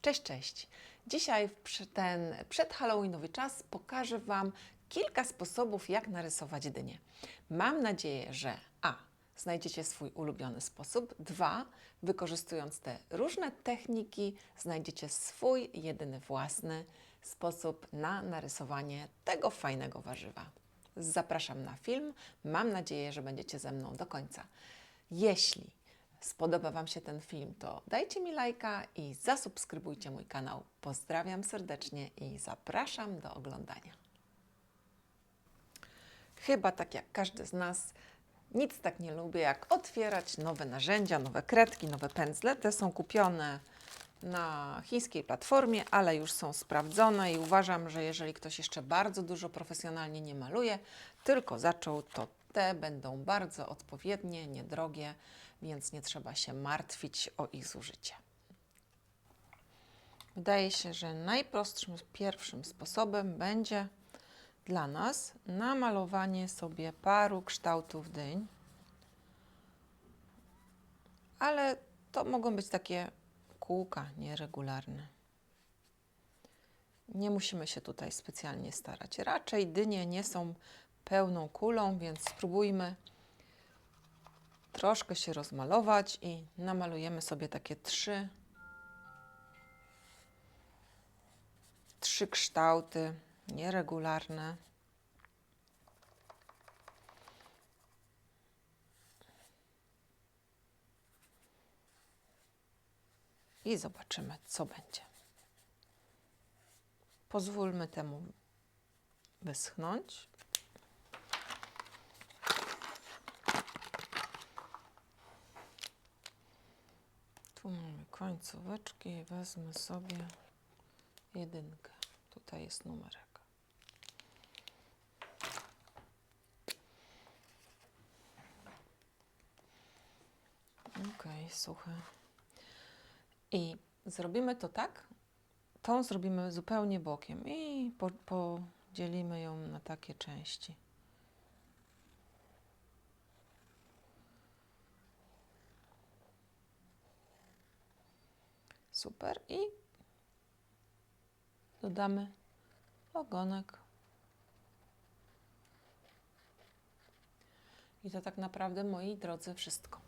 Cześć, cześć. Dzisiaj w ten przedhalloweenowy czas pokażę Wam kilka sposobów, jak narysować dynię. Mam nadzieję, że a. Znajdziecie swój ulubiony sposób. Dwa. Wykorzystując te różne techniki, znajdziecie swój jedyny własny sposób na narysowanie tego fajnego warzywa. Zapraszam na film. Mam nadzieję, że będziecie ze mną do końca. Jeśli spodoba Wam się ten film, to dajcie mi lajka i zasubskrybujcie mój kanał. Pozdrawiam serdecznie i zapraszam do oglądania. Chyba tak jak każdy z nas, nic tak nie lubię jak otwierać nowe narzędzia, nowe kredki, nowe pędzle. Te są kupione na chińskiej platformie, ale już są sprawdzone i uważam, że jeżeli ktoś jeszcze bardzo dużo profesjonalnie nie maluje, tylko zaczął, to te będą bardzo odpowiednie, niedrogie, więc nie trzeba się martwić o ich zużycie. Wydaje się, że najprostszym pierwszym sposobem będzie dla nas namalowanie sobie paru kształtów dyń, ale to mogą być takie kółka nieregularne. Nie musimy się tutaj specjalnie starać. Raczej dynie nie są pełną kulą, więc spróbujmy troszkę się rozmalować i namalujemy sobie takie trzy, trzy kształty nieregularne. I zobaczymy, co będzie. Pozwólmy temu wyschnąć. Tu mamy końcóweczki wezmę sobie jedynkę. Tutaj jest numerek. Ok, suche. I zrobimy to tak. Tą zrobimy zupełnie bokiem i po, podzielimy ją na takie części. Super. I dodamy ogonek. I to tak naprawdę, moi drodzy, wszystko.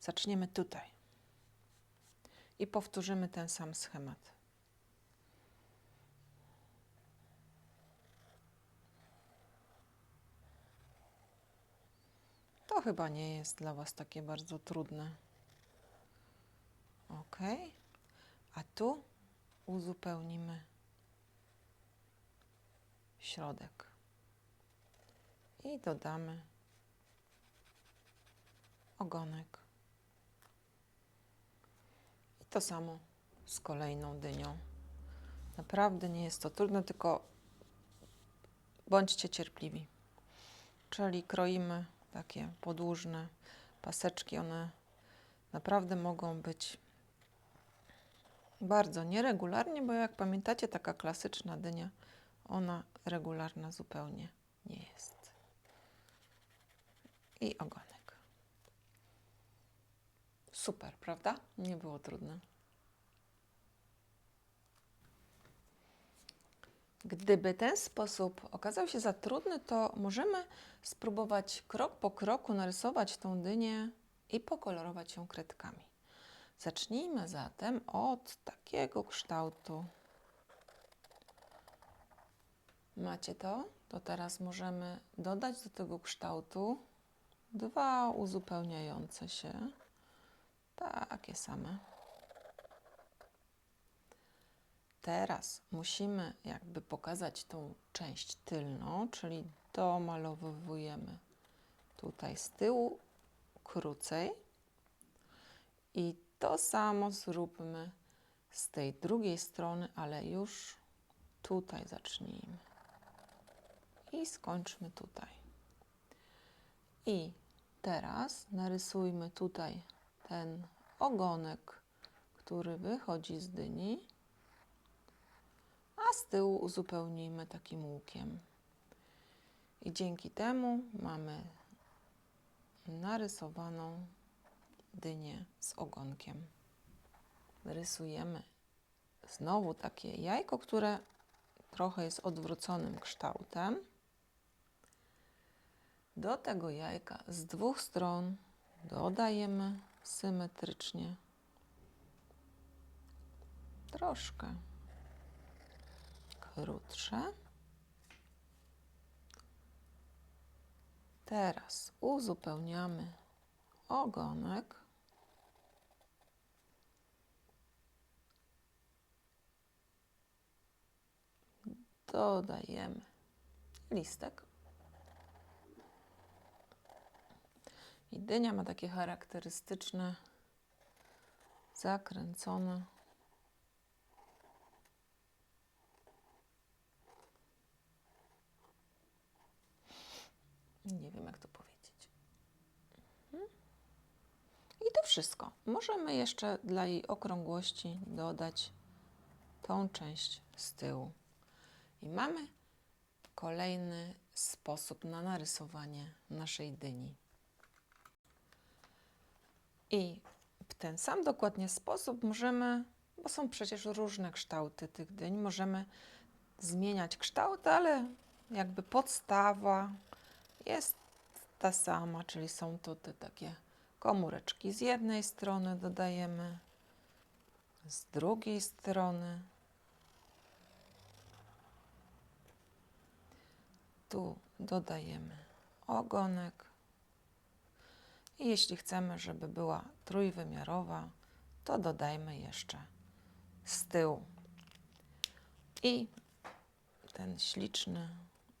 Zaczniemy tutaj. I powtórzymy ten sam schemat. To chyba nie jest dla Was takie bardzo trudne. Ok. A tu uzupełnimy środek. I dodamy ogonek. I to samo z kolejną dynią. Naprawdę nie jest to trudne, tylko bądźcie cierpliwi. Czyli kroimy takie podłużne paseczki. One naprawdę mogą być bardzo nieregularnie, bo jak pamiętacie, taka klasyczna dynia, ona regularna zupełnie nie jest. I ogonek. Super, prawda? Nie było trudne. Gdyby ten sposób okazał się za trudny, to możemy spróbować krok po kroku narysować tą dynię i pokolorować ją kredkami. Zacznijmy zatem od takiego kształtu. Macie to? To teraz możemy dodać do tego kształtu dwa uzupełniające się, takie same. Teraz musimy jakby pokazać tą część tylną, czyli domalowujemy tutaj z tyłu krócej i to samo zróbmy z tej drugiej strony, ale już tutaj zacznijmy. I skończmy tutaj. I teraz narysujmy tutaj ten ogonek, który wychodzi z dyni, a z tyłu uzupełnijmy takim łukiem. I dzięki temu mamy narysowaną dynię z ogonkiem. rysujemy znowu takie jajko, które trochę jest odwróconym kształtem. Do tego jajka z dwóch stron dodajemy symetrycznie troszkę krótsze. Teraz uzupełniamy ogonek. Dodajemy listek. I dynia ma takie charakterystyczne, zakręcone. Nie wiem, jak to powiedzieć. Mhm. I to wszystko. Możemy jeszcze dla jej okrągłości dodać tą część z tyłu. I mamy kolejny sposób na narysowanie naszej dyni. I w ten sam dokładnie sposób możemy, bo są przecież różne kształty tych dyń, możemy zmieniać kształt, ale jakby podstawa jest ta sama, czyli są to te takie komóreczki. Z jednej strony dodajemy, z drugiej strony. Tu dodajemy ogonek. I jeśli chcemy, żeby była trójwymiarowa, to dodajmy jeszcze z tyłu. I ten śliczny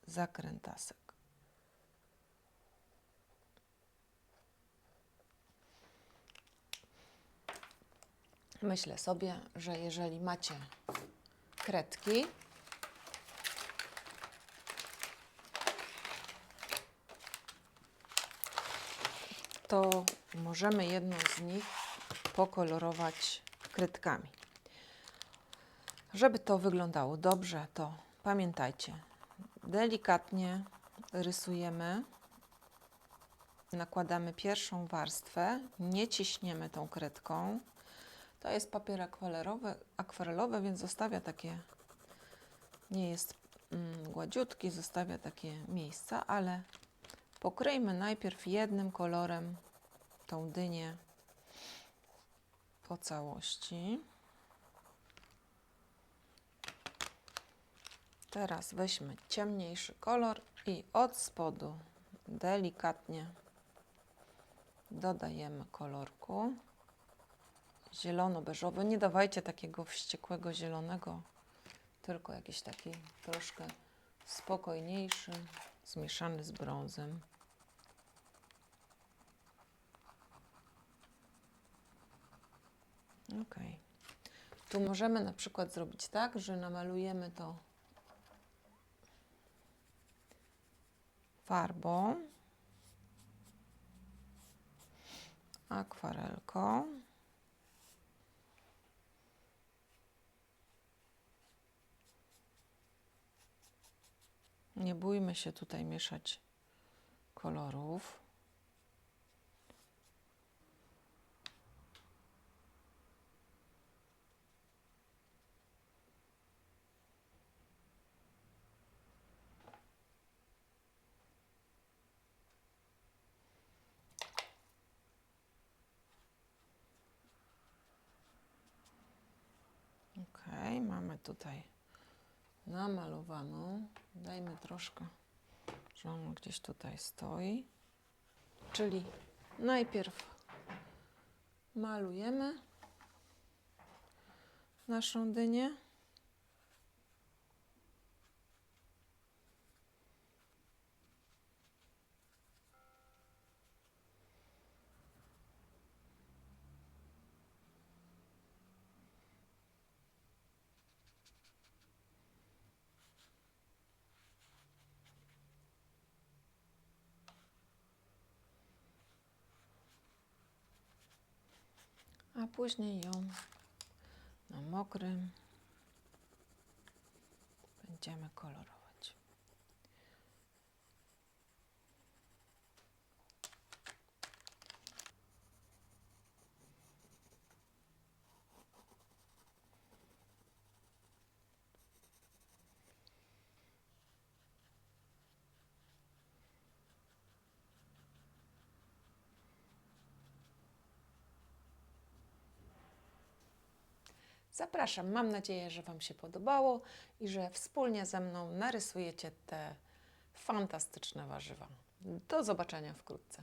zakrętasek. Myślę sobie, że jeżeli macie kredki, to możemy jedną z nich pokolorować kredkami. Żeby to wyglądało dobrze, to pamiętajcie, delikatnie rysujemy, nakładamy pierwszą warstwę, nie ciśniemy tą kredką. To jest papier akwarelowy, akwarelowy więc zostawia takie, nie jest mm, gładziutki, zostawia takie miejsca, ale pokryjmy najpierw jednym kolorem tą dynię po całości. Teraz weźmy ciemniejszy kolor i od spodu delikatnie dodajemy kolorku zielono-beżowy. Nie dawajcie takiego wściekłego zielonego, tylko jakiś taki troszkę spokojniejszy, zmieszany z brązem. Ok. Tu możemy na przykład zrobić tak, że namalujemy to farbą, akwarelką. Nie bójmy się tutaj mieszać kolorów. Ok, mamy tutaj namalowaną. Dajmy troszkę, że on gdzieś tutaj stoi. Czyli najpierw malujemy naszą dynię. A później ją na mokrym będziemy kolorować. Zapraszam, mam nadzieję, że Wam się podobało i że wspólnie ze mną narysujecie te fantastyczne warzywa. Do zobaczenia wkrótce.